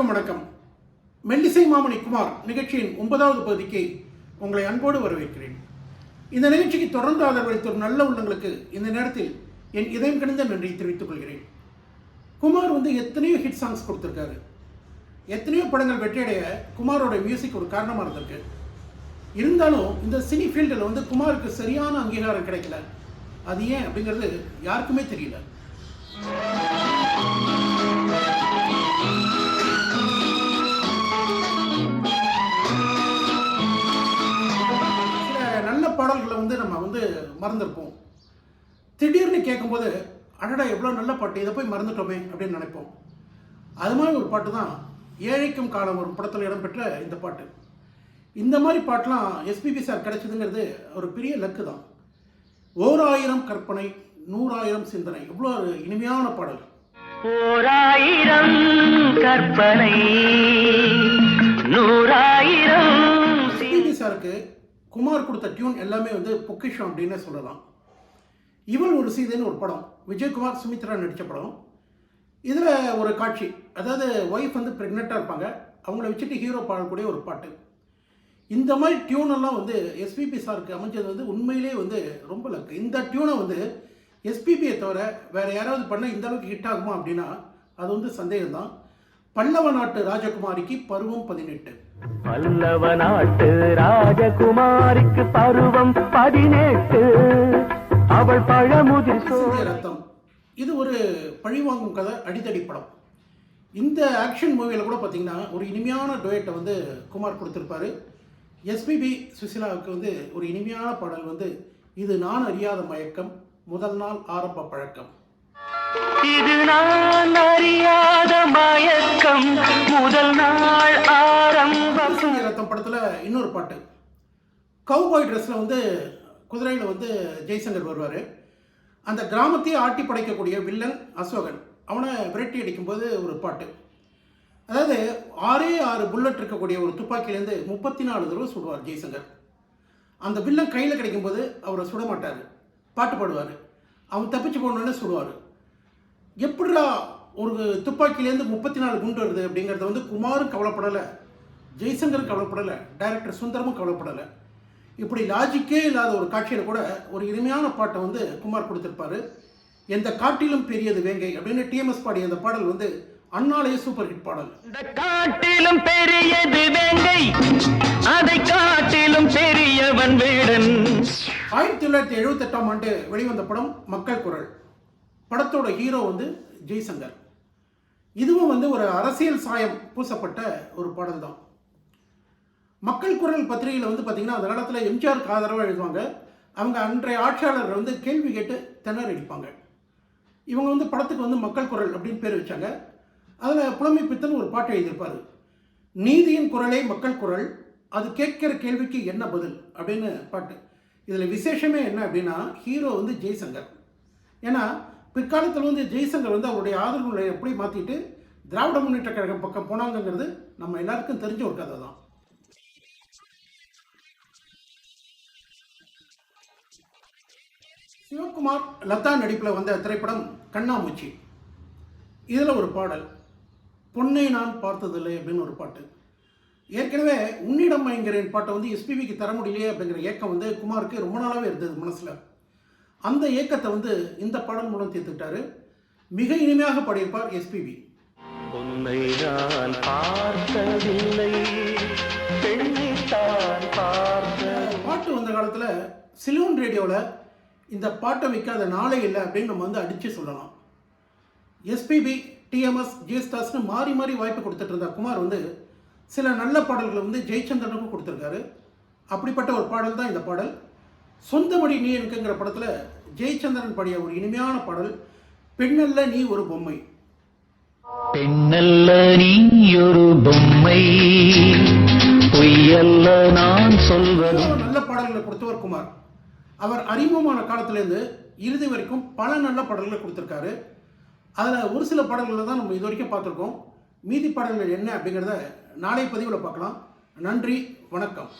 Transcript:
அனைவருக்கும் வணக்கம். மெல்லிசை மாமணி குமார் நிகழ்ச்சியின் ஒன்பதாவது பகுதிக்கு உங்களை அன்போடு வரவேற்கிறேன். இந்த நிகழ்ச்சிக்கு தொடர்ந்து ஆதரவளித்த ஒரு நல்ல உள்ளங்களுக்கு இந்த நேரத்தில் என் இதயம் கிடந்த நன்றியை தெரிவித்துக் கொள்கிறேன். குமார் வந்து எத்தனையோ ஹிட் சாங்ஸ் கொடுத்துருக்காரு. எத்தனையோ படங்கள் வெற்றியடைய குமாரோட மியூசிக் ஒரு காரணமாக இருந்திருக்கு. இருந்தாலும் இந்த சினி ஃபீல்டில் வந்து குமாருக்கு சரியான அங்கீகாரம் கிடைக்கல. அது ஏன் அப்படிங்கிறது யாருக்குமே தெரியல. வந்து மறந்துருப்போம். திடீர்னு கேட்கும்போது அடடா எவ்வளோ நல்ல பாட்டு இதை போய் மறந்துட்டோமே அப்படின்னு நினைப்போம். அது மாதிரி ஒரு பாட்டு தான் ஏழைக்கும் காலம் ஒரு படத்தில் இடம்பெற்ற இந்த பாட்டு. இந்த மாதிரி பாட்டெலாம் எஸ்பிபி சார் கிடைச்சதுங்கிறது ஒரு பெரிய லக்கு தான். ஓர் ஆயிரம் கற்பனை நூறாயிரம் சிந்தனை. இவ்வளோ ஒரு இனிமையான பாடல். ஓராயிரம் கற்பனை நூறாயிரம் குமார் கொடுத்த டியூன் எல்லாமே வந்து பொக்கிஷம் அப்படின்னு சொல்லலாம். இவள் ஒரு சீதைன்னு ஒரு படம். விஜயகுமார் சுமித்ரா நடித்த படம். இதில் ஒரு காட்சி. அதாவது ஒய்ஃப் வந்து ப்ரெக்னெண்ட்டாக இருப்பாங்க. அவங்கள வச்சுட்டு ஹீரோ பாடக்கூடிய ஒரு பாட்டு. இந்த மாதிரி டியூனெல்லாம் வந்து எஸ்பிபி சாருக்கு அமைஞ்சது வந்து உண்மையிலே வந்து ரொம்ப லக்கு இந்த டியூனை வந்து எஸ்பிபியை தவிர வேறு யாராவது பண்ணால் இந்த அளவுக்கு ஹிட் ஆகுமா அப்படின்னா அது வந்து சந்தேகம்தான். பல்லவ நாட்டு ராஜகுமாரிக்கு பருவம் பதினெட்டு. பல்லவ நாட்டு ராஜகுமாரிக்கு பருவம் பதினெட்டு. அவள் பழமுதிர் ரத்தம். இது ஒரு பழிவாங்கும் கதை அடித்தடி படம். இந்த ஆக்ஷன் மூவியில் கூட பார்த்தீங்கன்னா ஒரு இனிமையான டுவேட்டை வந்து குமார் கொடுத்துருப்பாரு. எஸ்பிபி சுசிலாவுக்கு வந்து ஒரு இனிமையான பாடல் வந்து இது நான் அறியாத மயக்கம் முதல் நாள் ஆரம்ப பழக்கம். இது நான் அறியாத மயக்கம் முதல் நாள் ரத்தம் படத்தில் இன்னொரு பாட்டு. கவுபாய் ட்ரெஸ்ஸில் வந்து குதிரையில் வந்து ஜெய்சங்கர் வருவார். அந்த கிராமத்தையே ஆட்டி படைக்கக்கூடிய வில்லன் அசோகன் அவனை விரட்டி அடிக்கும்போது ஒரு பாட்டு. அதாவது ஆறே ஆறு புல்லட் இருக்கக்கூடிய ஒரு துப்பாக்கியிலேருந்து முப்பத்தி நாலு தடவை சுடுவார் ஜெய்சங்கர். அந்த வில்லன் கையில் கிடைக்கும்போது அவரை சுட மாட்டார். பாட்டு பாடுவார். அவன் தப்பிச்சு போகணுன்னு சுடுவார். எப்படிடா ஒரு துப்பாக்கியிலேருந்து முப்பத்தி நாலு குண்டு வருது அப்படிங்கிறத வந்து குமாரும் கவலைப்படலை. ஜெய்சங்கரும் கவலைப்படலை டைரக்டர் சுந்தரமும் கவலைப்படலை. இப்படி லாஜிக்கே இல்லாத ஒரு காட்சியில் கூட ஒரு இனிமையான பாட்டை வந்து குமார் கொடுத்துருப்பாரு. எந்த காட்டிலும் பெரியது வேங்கை அப்படின்னு டிஎம்எஸ் பாடிய அந்த பாடல் வந்து அண்ணாலேயே சூப்பர் ஹிட் பாடல். இந்த காட்டிலும் பெரியது வெங்கை அதை காட்டிலும் பெரியவன் வேடன். ஆயிரத்தி தொள்ளாயிரத்தி எழுபத்தெட்டாம் ஆண்டு வெளிவந்த படம் மக்கள் குரல். படத்தோட ஹீரோ வந்து ஜெய்சங்கர். இதுவும் வந்து ஒரு அரசியல் சாயம் பூசப்பட்ட ஒரு பாடல் தான் மக்கள் குரல் பத்திரிகையில் வந்து பார்த்திங்கன்னா அந்த காலத்தில் எம்ஜிஆருக்கு ஆதரவாக எழுதுவாங்க. அவங்க அன்றைய ஆட்சியாளர் வந்து கேள்வி கேட்டு திணற அடிப்பாங்க. இவங்க வந்து படத்துக்கு வந்து மக்கள் குரல் அப்படின்னு பேர் வச்சாங்க. அதில் புலமை பித்தன் ஒரு பாட்டு எழுதியிருப்பார். நீதியின் குரலே மக்கள் குரல் அது கேட்கிற கேள்விக்கு என்ன பதில்? அப்படின்னு பாட்டு. இதில் விசேஷமே என்ன அப்படின்னா ஹீரோ வந்து ஜெய்சங்கர். ஏன்னா பிற்காலத்தில் வந்து ஜெய்சங்கர் வந்து அவருடைய ஆதரவு எப்படி மாற்றிட்டு திராவிட முன்னேற்ற கழகம் பக்கம் போனாங்கங்கிறது நம்ம எல்லாருக்கும் தெரிஞ்ச ஒரு கதை தான். சிவகுமார் லதா நடிப்பில் வந்த திரைப்படம் கண்ணாமூச்சி. இதில் ஒரு பாடல் பொன்னை நான் பார்த்ததில்லை அப்படின்னு ஒரு பாட்டு. ஏற்கனவே உன்னிடம் மயங்கிறேன் பாட்டை வந்து எஸ்பிபிக்கு தர முடியலையே அப்படிங்கிற ஏக்கம் வந்து குமாருக்கு ரொம்ப நாளாகவே இருந்தது மனசில். அந்த ஏக்கத்தை வந்து இந்த பாடல் மூலம் தீர்த்துக்கிட்டாரு. மிக இனிமையாக பாடியிருப்பார் எஸ்பிபி உன்னை நான் பார்த்ததில்லை பாட்டு வந்த காலத்தில் சிலோன் ரேடியோவில் இந்த பாட்டை வைக்காத நாளே இல்லை அப்படின்னு நம்ம வந்து அடித்து சொல்லலாம். எஸ்பிபி டிஎம்எஸ் ஜிஎஸ்தாஸ்னு மாறி மாறி வாய்ப்பு கொடுத்துட்டு இருந்த குமார் வந்து சில நல்ல பாடல்களை வந்து ஜெயச்சந்திரனுக்கும் கொடுத்துருக்காரு. அப்படிப்பட்ட ஒரு பாடல் தான் இந்த பாடல். சொந்தமடி நீ எனக்குங்கிற படத்தில் ஜெயச்சந்திரன் பாடிய ஒரு இனிமையான பாடல் பெண்ணல்ல நீ ஒரு பொம்மை பெண்ணல்ல நீ ஒரு பொம்மை பொய்யல்ல நான் சொல்வது நல்ல பாடல்களை கொடுத்தவர் குமார். அவர் அறிமுகமான காலத்துலேருந்து இறுதி வரைக்கும் பல நல்ல பாடல்களை கொடுத்துருக்காரு. அதில் ஒரு சில பாடல்களை தான் நம்ம இது வரைக்கும் பார்த்துருக்கோம். மீதி பாடல்கள் என்ன அப்படிங்கிறத நாளை பதிவில் பார்க்கலாம். நன்றி வணக்கம்.